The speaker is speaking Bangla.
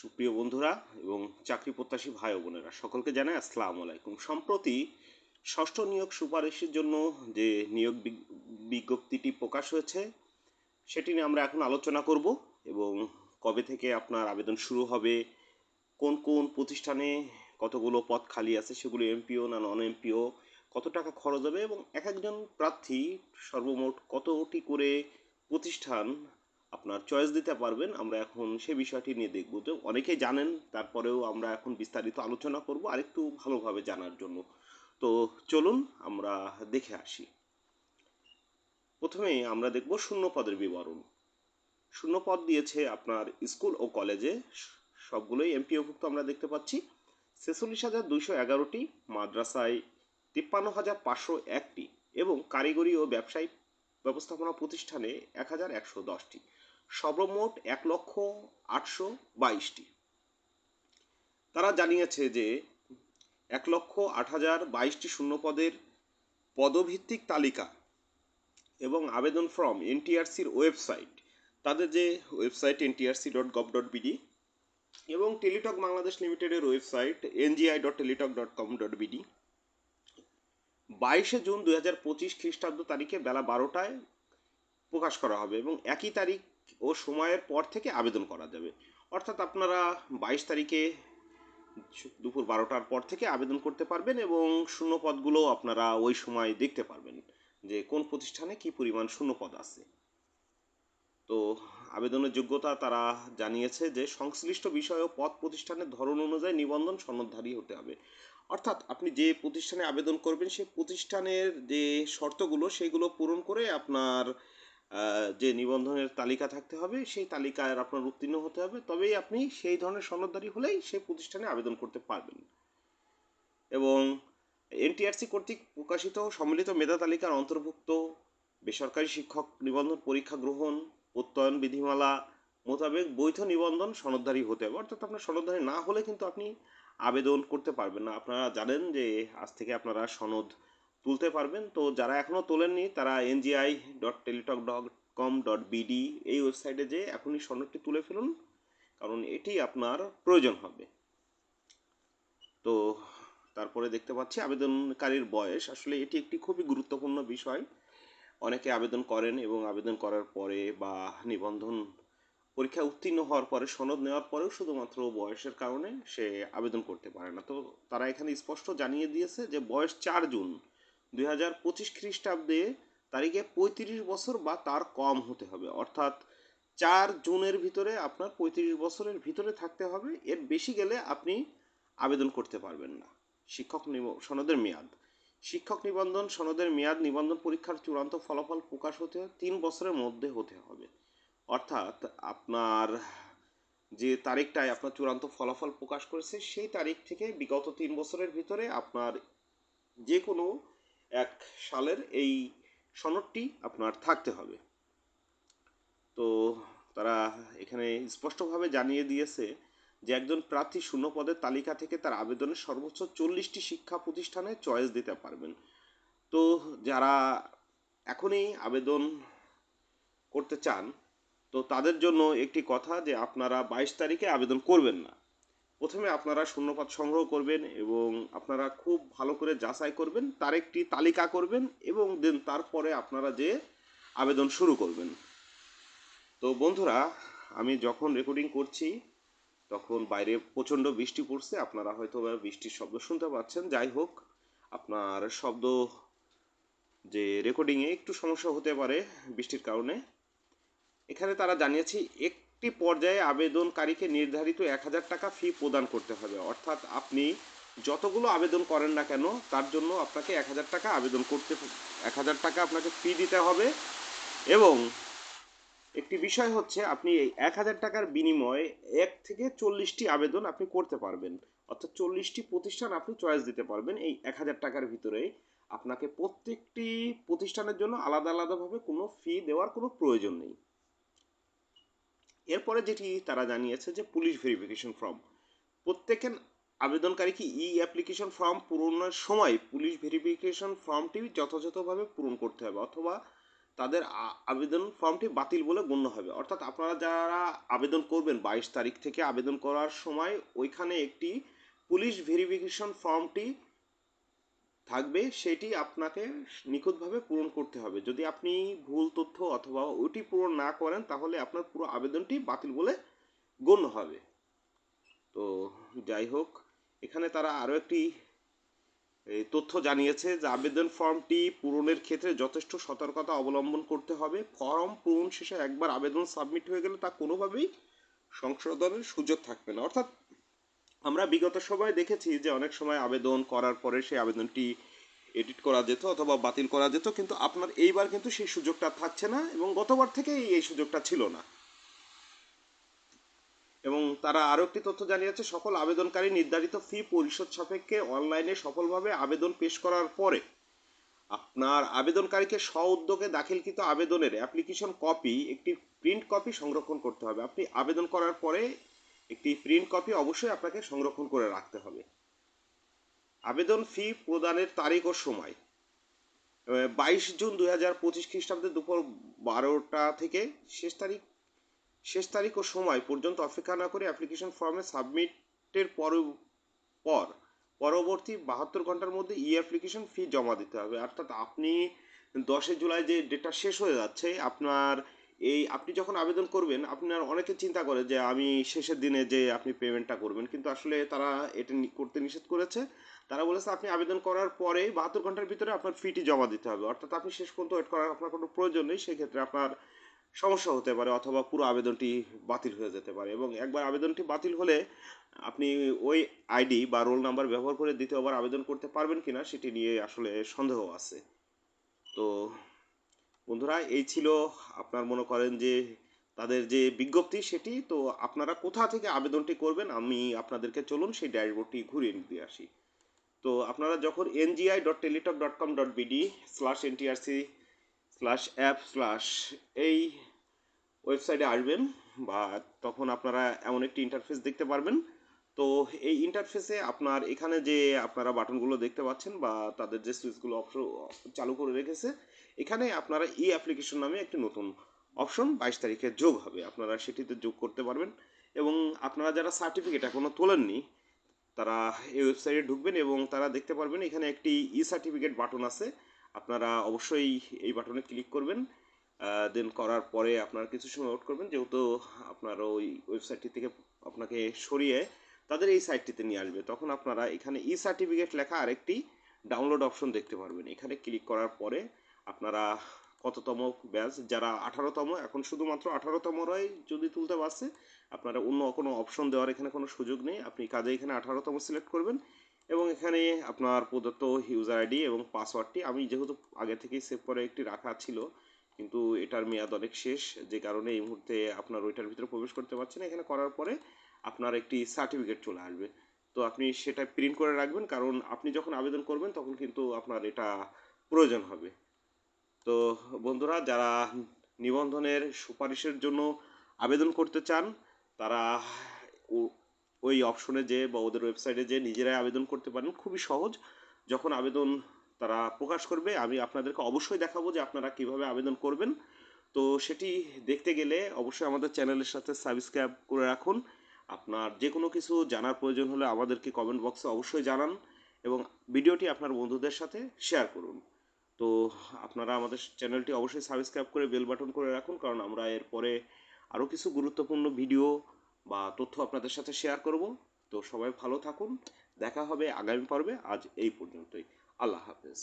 সুপ্রিয় বন্ধুরা এবং চাকরি প্রত্যাশী ভাই বোনেরা, সকলকে জানাই আসসালামু আলাইকুম। সম্প্রতি ষষ্ঠ নিয়োগ সুপারিশের জন্য যে নিয়োগ বিজ্ঞপ্তিটি প্রকাশ হয়েছে, সেটি নিয়ে আমরা এখন আলোচনা করব এবং কবে থেকে আপনার আবেদন শুরু হবে, কোন কোন প্রতিষ্ঠানে কতগুলো পদ খালি আছে, সেগুলো এমপিও না নন এমপিও কত টাকা খরচ হবে এবং এক একজন প্রার্থী সর্বমোট কতটি করে প্রতিষ্ঠান আপনার চয়েস দিতে পারবেন। আমরা এখন সে বিষয়টি নিয়ে দেখব। তো অনেকেই জানেন, তারপরেও আমরা এখন বিস্তারিত আলোচনা করব আরেকটু ভালোভাবে জানার জন্য। তো চলুন, আমরা দেখে আসি। প্রথমে আমরা দেখব শূন্য পদের বিবরণ। শূন্য পদ দিয়েছে আপনার স্কুল ও কলেজে। সবগুলোই এমপিওভুক্ত আমরা দেখতে পাচ্ছি। ছেচল্লিশ হাজার দুইশো এগারোটি, মাদ্রাসায় তিপ্পান্ন হাজার পাঁচশো একটি এবং কারিগরি ও ব্যবসায়িক ব্যবস্থাপনা প্রতিষ্ঠানে এক হাজার একশো দশটি। সর্বমোট এক লক্ষ আটশো বাইশটি। তারা জানিয়েছে যে এক লক্ষ আট হাজার বাইশটি শূন্য পদের পদভিত্তিক তালিকা এবং আবেদন ফর্ম এনটিআরসির ওয়েবসাইট, তাদের যে website NTRC dot gov dot BD এবং টেলিটক বাংলাদেশ লিমিটেডের website NGI dot Teletalk dot com dot BD. বাইশে জুন দু হাজার পঁচিশ খ্রিস্টাব্দ তারিখে বেলা বারোটায় প্রকাশ করা হবে এবং একই তারিখ ও সময়ের পর থেকে আবেদন করা যাবে। অর্থাৎ আপনারা বাইশ তারিখে দুপুর বারোটার পর থেকে আবেদন করতে পারবেন এবং শূন্য পদগুলো আপনারা ওই সময় দেখতে পারবেন যে কোন প্রতিষ্ঠানে কি পরিমাণ শূন্য পদ আছে। তো আবেদনের যোগ্যতা তারা জানিয়েছে যে সংশ্লিষ্ট বিষয় ও পদ প্রতিষ্ঠানের ধরন অনুযায়ী নিবন্ধন সনদধারী হতে হবে। অর্থাৎ আপনি যে প্রতিষ্ঠানে আবেদন করবেন সেই প্রতিষ্ঠানের যে শর্তগুলো, সেগুলো পূরণ করে আপনার যে নিবন্ধনের তালিকা থাকতে হবে, সেই তালিকায় আপনার উত্তীর্ণ হতে হবে। তবেই আপনি সেই ধরনের সনদধারী হলেই সেই প্রতিষ্ঠানে আবেদন করতে পারবেন। এবং এনটিআরসি কর্তৃক প্রকাশিত সম্মিলিত মেধা তালিকার অন্তর্ভুক্ত বেসরকারি শিক্ষক নিবন্ধন পরীক্ষা গ্রহণ, প্রত্যয়ন বিধিমালা মোতাবেক বৈধ নিবন্ধন সনদধারী হতে হবে। অর্থাৎ আপনার সনদধারী না হলে কিন্তু আপনি আবেদন করতে পারবেন না। আপনারা জানেন যে আজ থেকে আপনারা সনদ তুলতে পারবেন। তো যারা এখনও তোলেননি, তারা NGI dot Teletalk dot com dot BD এই ওয়েবসাইটে যে এখনই সনদটি তুলে ফেলুন, কারণ এটি আপনার প্রয়োজন হবে। তো তারপরে দেখতে পাচ্ছি, আবেদনকারীর বয়স। আসলে এটি একটি খুবই গুরুত্বপূর্ণ বিষয়। অনেকে আবেদন করেন এবং আবেদন করার পরে বা নিবন্ধন পরীক্ষা উত্তীর্ণ হওয়ার পরে, সনদ নেওয়ার পরেও শুধুমাত্র বয়সের কারণে সে আবেদন করতে পারে না। তো তারা এখানে স্পষ্ট জানিয়ে দিয়েছে যে বয়স চার জুন। দুই হাজার পঁচিশ খ্রিস্টাব্দে তারিখে পঁয়ত্রিশ বছর বা তার কম হতে হবে। অর্থাৎ চার জুনের ভিতরে আপনার পঁয়ত্রিশ বছরের ভিতরে থাকতে হবে। এর বেশি গেলে আপনি আবেদন করতে পারবেন না। শিক্ষক সনদের মেয়াদ। শিক্ষক নিবন্ধন, সনদের মেয়াদ, নিবন্ধন পরীক্ষার চূড়ান্ত ফলাফল প্রকাশ হতে তিন বছরের মধ্যে হতে হবে। অর্থাৎ আপনার যে তারিখটায় আপনার চূড়ান্ত ফলাফল প্রকাশ করেছে, সেই তারিখ থেকে বিগত তিন বছরের ভিতরে আপনার যে কোনো এক সালের এই সনদটি আপনার থাকতে হবে। তো তারা এখানে স্পষ্টভাবে জানিয়ে দিয়েছে যে একজন প্রার্থী শূন্য পদের তালিকা থেকে তার আবেদনের সর্বোচ্চ চল্লিশটি শিক্ষা প্রতিষ্ঠানে চয়েস দিতে পারবেন। তো যারা এখনই আবেদন করতে চান, তো তাদের জন্য একটি কথা যে আপনারা বাইশ তারিখে আবেদন করবেন না। প্রথমে আপনারা শূন্যপদ সংগ্রহ করবেন এবং আপনারা খুব ভালো করে যাচাই করবেন, তার একটি তালিকা করবেন এবং দেন তারপরে আপনারা যে আবেদন শুরু করবেন। তো বন্ধুরা, আমি যখন রেকর্ডিং করছি, তখন বাইরে প্রচণ্ড বৃষ্টি পড়ছে, আপনারা হয়তো বৃষ্টির শব্দ শুনতে পাচ্ছেন। যাই হোক, আপনার শব্দ যে রেকর্ডিংয়ে একটু সমস্যা হতে পারে বৃষ্টির কারণে। এখানে তারা জানিয়েছে একটি পর্যায়ে আবেদনকারীকে নির্ধারিত এক হাজার টাকা ফি প্রদান করতে হবে। অর্থাৎ আপনি যতগুলো আবেদন করেন না কেন, তার জন্য আপনাকে এক হাজার টাকা আবেদন করতে, এক হাজার টাকা আপনাকে ফি দিতে হবে এবং একটি বিষয় হচ্ছে আপনি এই এক হাজার টাকার বিনিময়ে এক থেকে চল্লিশটি আবেদন আপনি করতে পারবেন। অর্থাৎ চল্লিশটি প্রতিষ্ঠান আপনি চয়েস দিতে পারবেন এই এক হাজার টাকার ভিতরে। আপনাকে প্রত্যেকটি প্রতিষ্ঠানের জন্য আলাদা আলাদাভাবে কোনো ফি দেওয়ার কোনো প্রয়োজন নেই। এরপরে যেটি তারা জানিয়েছে যে পুলিশ ভেরিফিকেশন ফর্ম প্রত্যেকের আবেদনকারী কি ই অ্যাপ্লিকেশন ফর্ম পূরণের সময় পুলিশ ভেরিফিকেশন ফর্মটি যথাযথভাবে পূরণ করতে হবে অথবা তাদের আবেদন ফর্মটি বাতিল বলে গণ্য হবে? অর্থাৎ আপনারা যারা আবেদন করবেন বাইশ তারিখ থেকে আবেদন করার সময়, ওইখানে একটি পুলিশ ভেরিফিকেশন ফর্মটি থাকবে, সেটি আপনাকে নিখুঁতভাবে পূরণ করতে হবে। যদি আপনি ভুল তথ্য অথবা ওটি পূরণ না করেন, তাহলে আপনার পুরো আবেদনটি বাতিল বলে গণ্য হবে। তো যাই হোক, এখানে তারা আরও একটি তথ্য জানিয়েছে যে আবেদন ফর্মটি পূরণের ক্ষেত্রে যথেষ্ট সতর্কতা অবলম্বন করতে হবে। ফর্ম পূরণ শেষে একবার আবেদন সাবমিট হয়ে গেলে তা কোনোভাবেই সংশোধনের সুযোগ থাকবে না। অর্থাৎ আমরা বিগত সময় দেখেছি যে অনেক সময় আবেদন করার পরে সেই আবেদনটি এডিট করা যেত অথবা বাতিল করা যেত, কিন্তু আপনার এইবার কিন্তু সেই সুযোগটা থাকছে না এবং গতবার থেকেই এই সুযোগটা ছিল না। এবং তারা আরও একটি তথ্য জানিয়েছে, সকল আবেদনকারী নির্ধারিত ফি পরিশোধ সাপেক্ষে অনলাইনে সফলভাবে আবেদন পেশ করার পরে আপনার আবেদনকারীকে স্ব উদ্যোগে দাখিলকৃত আবেদনের অ্যাপ্লিকেশন কপি, একটি প্রিন্ট কপি সংরক্ষণ করতে হবে। আপনি আবেদন করার পরে একটি প্রিন্ট কপি অবশ্যই আপনাকে সংরক্ষণ করে রাখতে হবে। আবেদন ফি প্রদানের তারিখ ও সময়। বাইশ জুন দুই হাজার পঁচিশ খ্রিস্টাব্দে দুপুর বারোটা থেকে শেষ তারিখ শেষ তারিখ ও সময় পর্যন্ত অপেক্ষা না করে অ্যাপ্লিকেশন ফর্মে সাবমিটের পর পর পরবর্তী বাহাত্তর ঘণ্টার মধ্যে ই অ্যাপ্লিকেশন ফি জমা দিতে হবে। অর্থাৎ আপনি দশই জুলাই যে ডেটটা শেষ হয়ে যাচ্ছে, আপনার এই আপনি যখন আবেদন করবেন, আপনার অনেকে চিন্তা করে যে আমি শেষের দিনে যে আপনি পেমেন্টটা করবেন। কিন্তু আসলে তারা এটা করতে নিষেধ করেছে। তারা বলেছে আপনি আবেদন করার পরে বাহাত্তর ঘণ্টার ভিতরে আপনার ফিটি জমা দিতে হবে। অর্থাৎ আপনি শেষ পর্যন্ত ওয়েট করার আপনার কোনো প্রয়োজন নেই। সেক্ষেত্রে আপনার সমস্যা হতে পারে অথবা পুরো আবেদনটি বাতিল হয়ে যেতে পারে। এবং একবার আবেদনটি বাতিল হলে আপনি ওই আইডি বা রোল নাম্বার ব্যবহার করে দ্বিতীয়বার আবেদন করতে পারবেন কিনা, সেটি নিয়ে আসলে সন্দেহ আছে। তো বন্ধুরা, এই ছিল আপনার মনে করেন যে তাদের যে বিজ্ঞপ্তি সেটি। তো আপনারা কোথা থেকে আবেদনটি করবেন আমি আপনাদেরকে চলুন সেই ড্যাশবোর্ডটি ঘুরিয়ে দিয়ে আসি। তো আপনারা যখন NGI dot Teletalk dot com dot BD slash NTRC slash app slash এই ওয়েবসাইটে আসবেন, বা তখন আপনারা এমন একটি ইন্টারফেস দেখতে পারবেন। তো এই ইন্টারফেসে আপনার এখানে যে আপনারা বাটনগুলো দেখতে পাচ্ছেন বা তাদের যে সুইচগুলো অপশন চালু করে রেখেছে, এখানে আপনারা ই অ্যাপ্লিকেশন নামে একটি নতুন অপশন বাইশ তারিখে যোগ হবে। আপনারা সেটিতে যোগ করতে পারবেন এবং আপনারা যারা সার্টিফিকেট এখনও তোলেননি, তারা এই ওয়েবসাইটে ঢুকবেন এবং তারা দেখতে পারবেন এখানে একটি ই সার্টিফিকেট বাটন আছে। আপনারা অবশ্যই এই বাটনে ক্লিক করবেন দেন করার পরে আপনারা কিছু সময় ওয়েট করবেন। যেহেতু আপনার ওই ওয়েবসাইটটি থেকে আপনাকে সরিয়ে তাদের এই সাইটটিতে নিয়ে আসবে। তখন আপনারা এখানে ই সার্টিফিকেট লেখা আরেকটি ডাউনলোড অপশন দেখতে পারবেন। এখানে ক্লিক করার পরে আপনারা কততম ব্যাচ যারা আঠারোতম, এখন শুধুমাত্র আঠারোতমরাই যদি তুলতে পারছে, আপনারা অন্য কোনো অপশন দেওয়ার এখানে কোনো সুযোগ নেই। আপনি কাজে এখানে আঠারোতম সিলেক্ট করবেন এবং এখানে আপনার প্রদত্ত ইউজার আইডি এবং পাসওয়ার্ডটি আমি যেহেতু আগে থেকেই সেভ করে একটি রাখা ছিল, কিন্তু এটার মেয়াদ অনেক শেষ। যে কারণে এই মুহূর্তে আপনার ওইটার ভিতরে প্রবেশ করতে পারছেন এখানে করার পরে আপনার একটি সার্টিফিকেট চলে আসবে। তো আপনি সেটা প্রিন্ট করে রাখবেন, কারণ আপনি যখন আবেদন করবেন, তখন কিন্তু আপনার এটা প্রয়োজন হবে। তো বন্ধুরা, যারা নিবন্ধনের সুপারিশের জন্য আবেদন করতে চান, তারা ওই অপশনে যে বা ওদের ওয়েবসাইটে যে নিজেরাই আবেদন করতে পারেন। খুবই সহজ। যখন আবেদন তারা প্রকাশ করবে, আমি আপনাদেরকে অবশ্যই দেখাবো যে আপনারা কীভাবে আবেদন করবেন। তো সেটি দেখতে গেলে অবশ্যই আমাদের চ্যানেলের সাথে সাবস্ক্রাইব করে রাখুন। আপনার যে কোনো কিছু জানার প্রয়োজন হলে আমাদেরকে কমেন্ট বক্সে অবশ্যই জানান এবং ভিডিওটি আপনার বন্ধুদের সাথে শেয়ার করুন। তো আপনারা আমাদের চ্যানেলটি অবশ্যই সাবস্ক্রাইব করে বেল বাটন করে রাখুন, কারণ আমরা এরপরে আরও কিছু গুরুত্বপূর্ণ ভিডিও বা তথ্য আপনাদের সাথে শেয়ার করব। তো সবাই ভালো থাকুন, দেখা হবে আগামী পর্বে, আজ এই পর্যন্তই। আল্লাহ হাফেজ।